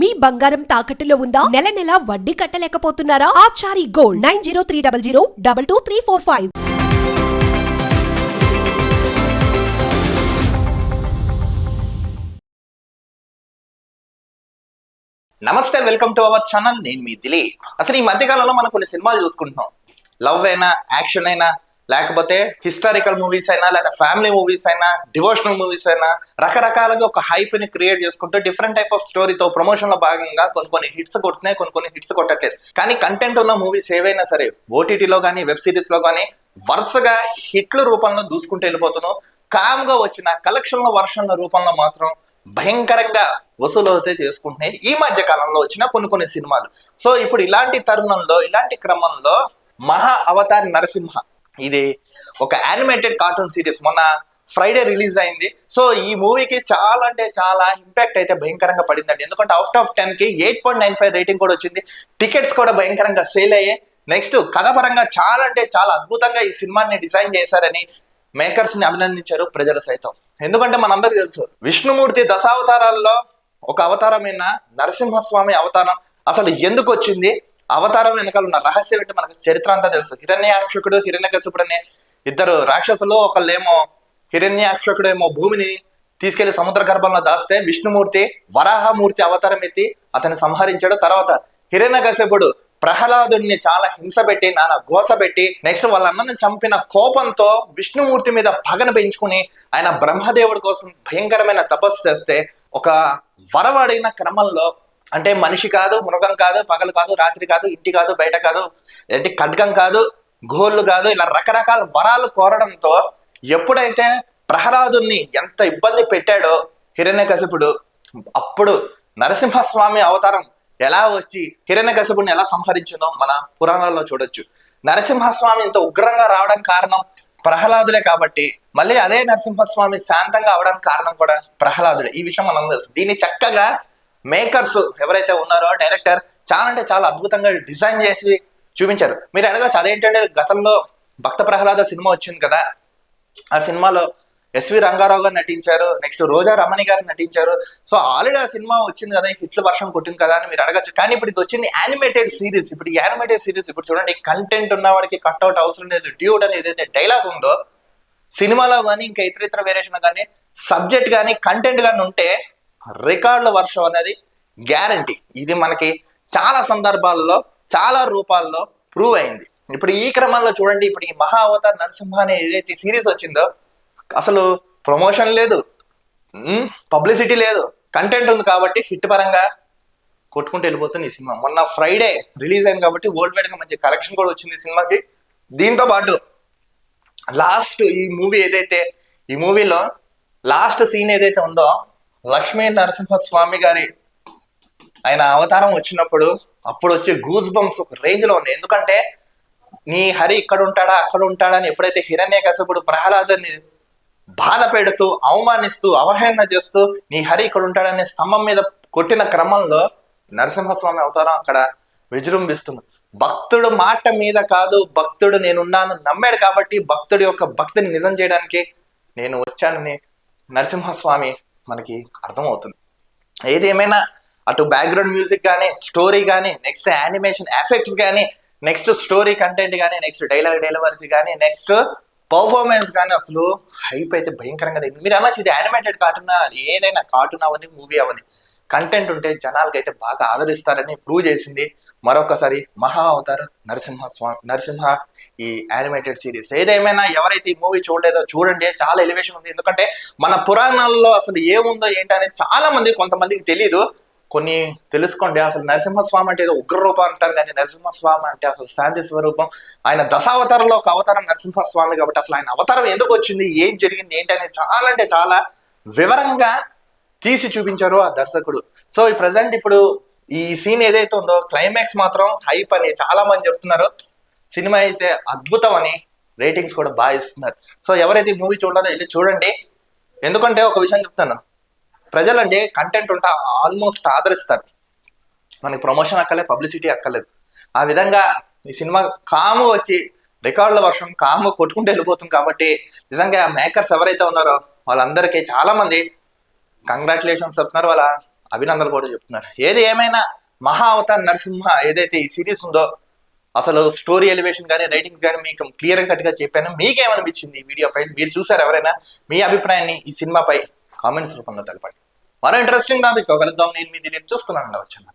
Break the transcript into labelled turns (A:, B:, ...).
A: మీ బంగారం తాకట్టులో ఉందా? నెల నెల వడ్డీ కట్టలేకపోతున్నారా? Achari gold nine zero three double zero double two three four five.
B: నమస్తే వెల్కమ్ టు అవర్ ఛానల్. నేను మీ దిలీప్. అసలు ఈ మధ్యకాలంలో మనం కొన్ని సినిమాలు చూసుకుంటున్నాం. లవ్ అయినా యాక్షన్ అయినా లేకపోతే హిస్టారికల్ మూవీస్ అయినా లేదా ఫ్యామిలీ మూవీస్ అయినా డివోషనల్ మూవీస్ అయినా రకరకాలుగా ఒక హైప్ని క్రియేట్ చేసుకుంటూ డిఫరెంట్ టైప్ ఆఫ్ స్టోరీతో ప్రమోషన్లో భాగంగా కొన్ని కొన్ని హిట్స్ కొడుతున్నాయి కొన్ని కొన్ని హిట్స్ కొట్టట్లేదు. కానీ కంటెంట్ ఉన్న మూవీస్ ఏవైనా సరే ఓటీటీలో కానీ వెబ్ సిరీస్లో కానీ వరుసగా హిట్ల రూపంలో దూసుకుంటూ వెళ్ళిపోతున్నాం. కామ్గా వచ్చిన కలెక్షన్ల వర్షన్ల రూపంలో మాత్రం భయంకరంగా వసూలు అయితే చేసుకుంటున్నాయి. ఈ మధ్య కాలంలో వచ్చిన కొన్ని కొన్ని సినిమాలు. సో ఇప్పుడు ఇలాంటి తరుణంలో ఇలాంటి క్రమంలో మహా అవతార్ నరసింహ. ఇది ఒక యానిమేటెడ్ కార్టూన్ సిరీస్ మొన్న ఫ్రైడే రిలీజ్ అయింది. సో ఈ మూవీకి చాలా అంటే చాలా ఇంపాక్ట్ అయితే భయంకరంగా పడిందండి. ఎందుకంటే అవుట్ ఆఫ్ టెన్కి eight point nine five rating కూడా వచ్చింది. టికెట్స్ కూడా భయంకరంగా సేల్ అయ్యాయి. నెక్స్ట్ కథపరంగా చాలా అంటే చాలా అద్భుతంగా ఈ సినిమాని డిజైన్ చేశారని మేకర్స్ని అభినందించారు ప్రజలు సైతం. ఎందుకంటే మనందరికీ తెలుసు విష్ణుమూర్తి దశావతారాల్లో ఒక అవతారమైన నరసింహస్వామి అవతారం అసలు ఎందుకు వచ్చింది? అవతారం వెనకాల ఉన్న రహస్యం ఏంటి మనకు చరిత్ర అంతా తెలుసు. హిరణ్యాక్షకుడు హిరణ్యకశిపుడు అనే ఇద్దరు రాక్షసులు ఒకళ్ళేమో హిరణ్యాక్షకుడు ఏమో భూమిని తీసుకెళ్ళి సముద్ర గర్భంలో దాస్తే విష్ణుమూర్తి వరాహమూర్తి అవతారం ఎత్తి అతన్ని సంహరించాడు. తర్వాత హిరణ్యకశిపుడు ప్రహ్లాదుడిని చాలా హింస పెట్టి నాన్న గోస పెట్టి నెక్స్ట్ వాళ్ళ అన్నని చంపిన కోపంతో విష్ణుమూర్తి మీద పగన పెంచుకుని ఆయన బ్రహ్మదేవుడి కోసం భయంకరమైన తపస్సు చేస్తే ఒక వరం అడిగిన క్రమంలో అంటే మనిషి కాదు మృగం కాదు పగలు కాదు రాత్రి కాదు ఇంటి కాదు బయట కాదు ఏంటి ఖడ్గం కాదు గోళ్ళు కాదు ఇలా రకరకాల వరాలు కోరడంతో ఎప్పుడైతే ప్రహ్లాదుని ఎంత ఇబ్బంది పెట్టాడో హిరణ్యకశిపుడు అప్పుడు నరసింహస్వామి అవతారం ఎలా వచ్చి హిరణ్యకశిపుడిని ఎలా సంహరించిందో మన పురాణాల్లో చూడొచ్చు. నరసింహస్వామి ఇంత ఉగ్రంగా రావడం కారణం ప్రహ్లాదులే కాబట్టి మళ్ళీ అదే నరసింహస్వామి శాంతంగా అవడానికి కారణం కూడా ప్రహ్లాదుడే ఈ విషయం మనం తెలుసు. దీన్ని చక్కగా మేకర్స్ ఎవరైతే ఉన్నారో డైరెక్టర్ చాలా అంటే చాలా అద్భుతంగా డిజైన్ చేసి చూపించారు. మీరు అడగచ్చు అదేంటంటే గతంలో భక్త ప్రహ్లాద సినిమా వచ్చింది కదా. ఆ సినిమాలో ఎస్వి రంగారావు గారు నటించారు నెక్స్ట్ రోజా రమణి గారు నటించారు. సో ఆల్రెడీ ఆ సినిమా వచ్చింది కదా హిట్ల వర్షం కొట్టింది కదా అని మీరు అడగచ్చు. కానీ ఇప్పుడు ఇది వచ్చింది యానిమేటెడ్ సిరీస్ ఇప్పుడు యానిమేటెడ్ సిరీస్ ఇప్పుడు చూడండి కంటెంట్ ఉన్న వాడికి కట్అవుట్ అవసరం లేదు డ్యూడ్ అని ఏదైతే డైలాగ్ ఉందో సినిమాలో కానీ ఇంకా ఇతర ఇతర వేరియేషన్ కానీ సబ్జెక్ట్ కానీ కంటెంట్ కానీ ఉంటే రికార్డుల వర్షం అనేది గ్యారంటీ. ఇది మనకి చాలా సందర్భాల్లో చాలా రూపాల్లో ప్రూవ్ అయింది. ఇప్పుడు ఈ క్రమంలో చూడండి ఇప్పుడు ఈ మహా అవతార్ నరసింహ అనే ఏదైతే సిరీస్ వచ్చిందో అసలు ప్రమోషన్ లేదు. పబ్లిసిటీ లేదు. కంటెంట్ ఉంది కాబట్టి హిట్ పరంగా కొట్టుకుంటూ వెళ్ళిపోతుంది ఈ సినిమా. మొన్న ఫ్రైడే రిలీజ్ అయింది కాబట్టి వరల్డ్ వైడ్గా మంచి కలెక్షన్ కూడా వచ్చింది ఈ సినిమాకి. దీంతో పాటు లాస్ట్ ఈ మూవీ ఏదైతే ఈ మూవీలో లాస్ట్ సీన్ ఏదైతే ఉందో లక్ష్మీ నరసింహ స్వామి గారి ఆయన అవతారం వచ్చినప్పుడు అప్పుడు వచ్చే గూజ్ బంప్స్ ఒక రేంజ్లో ఉంది ఎందుకంటే నీ హరి ఇక్కడ ఉంటాడా అక్కడ ఉంటాడా అని ఎప్పుడైతే హిరణ్య కసపుడు ప్రహ్లాదని బాధ పెడుతూ అవమానిస్తూ అవహేళన చేస్తూ నీ హరి ఇక్కడ ఉంటాడనే స్తంభం మీద కొట్టిన క్రమంలో నరసింహస్వామి అవతారం అక్కడ విజృంభిస్తుంది. భక్తుడు మాట మీద కాదు భక్తుడు నేనున్నాను నమ్మాడు కాబట్టి భక్తుడి యొక్క భక్తిని నిజం చేయడానికి నేను వచ్చానని నరసింహస్వామి మనకి అర్థమవుతుంది. ఏదేమైనా అటు బ్యాక్గ్రౌండ్ మ్యూజిక్ కానీ స్టోరీ కానీ నెక్స్ట్ యానిమేషన్ ఎఫెక్ట్స్ కానీ నెక్స్ట్ స్టోరీ కంటెంట్ కానీ నెక్స్ట్ డైలాగ్ డెలివరీస్ కానీ నెక్స్ట్ పర్ఫార్మెన్స్ కానీ అసలు హైప్ అయితే భయంకరంగా తగ్గింది మీరు అనొచ్చు ఇది యానిమేటెడ్ కార్టూన్ ఏదైనా కార్టూన్ అవని మూవీ అవని. కంటెంట్ ఉంటే జనాలకి అయితే బాగా ఆదరిస్తారని ప్రూవ్ చేసింది. మరొకసారి మహా అవతార్ నరసింహ స్వామి నరసింహ ఈ యానిమేటెడ్ సిరీస్ ఏదేమైనా ఎవరైతే ఈ మూవీ చూడలేదో చూడండి. చాలా ఎలివేషన్ ఉంది. ఎందుకంటే మన పురాణాల్లో అసలు ఏముందో ఏంటి అనేది చాలా మంది కొంతమందికి తెలియదు కొన్ని తెలుసుకోండి. అసలు నరసింహస్వామి అంటే ఏదో ఉగ్రరూపం అంటారు కానీ నరసింహస్వామి అంటే అసలు శాంతి స్వరూపం. ఆయన దశావతారంలో ఒక అవతారం నరసింహస్వామి కాబట్టి అసలు ఆయన అవతారం ఎందుకు వచ్చింది? ఏం జరిగింది? ఏంటి అనేది చాలా అంటే చాలా వివరంగా తీసి చూపించారు ఆ దర్శకుడు. సో ఈ ప్రజెంట్ ఇప్పుడు ఈ సీన్ ఏదైతే ఉందో క్లైమాక్స్ మాత్రం హైప్ అని చాలా మంది చెప్తున్నారు. సినిమా అయితే అద్భుతం అని రేటింగ్స్ కూడా బాగా ఇస్తున్నారు. సో ఎవరైతే ఈ మూవీ చూడాలో వెళ్ళి చూడండి. ఎందుకంటే ఒక విషయం చెప్తాను. ప్రజలంటే కంటెంట్ ఉంటే ఆల్మోస్ట్ ఆదరిస్తారు. మనకి ప్రమోషన్ అక్కలే పబ్లిసిటీ అక్కర్లేదు. ఆ విధంగా ఈ సినిమా కాము వచ్చి రికార్డుల వర్షం కాము కొట్టుకుంటూ వెళ్ళిపోతుంది కాబట్టి నిజంగా మేకర్స్ ఎవరైతే ఉన్నారో వాళ్ళందరికీ చాలా మంది కంగ్రాచులేషన్స్ చెప్తున్నారు. వాళ్ళ అభినందనలు కూడా చెప్తున్నారు. ఏది ఏమైనా మహా అవతార్ నరసింహ ఏదైతే ఈ సిరీస్ ఉందో అసలు స్టోరీ ఎలివేషన్ కానీ రైటింగ్ కానీ మీకు క్లియర్ కట్గా చెప్పాను. మీకేమనిపించింది ఈ వీడియో పై? మీరు చూసారు ఎవరైనా? మీ అభిప్రాయాన్ని ఈ సినిమాపై కామెంట్స్ రూపంలో తెలపండి. మరో ఇంట్రెస్టింగ్ టాపిక్ కలుద్దాం. నేను మీ దిలీప్. చూస్తున్నాను. వచ్చాను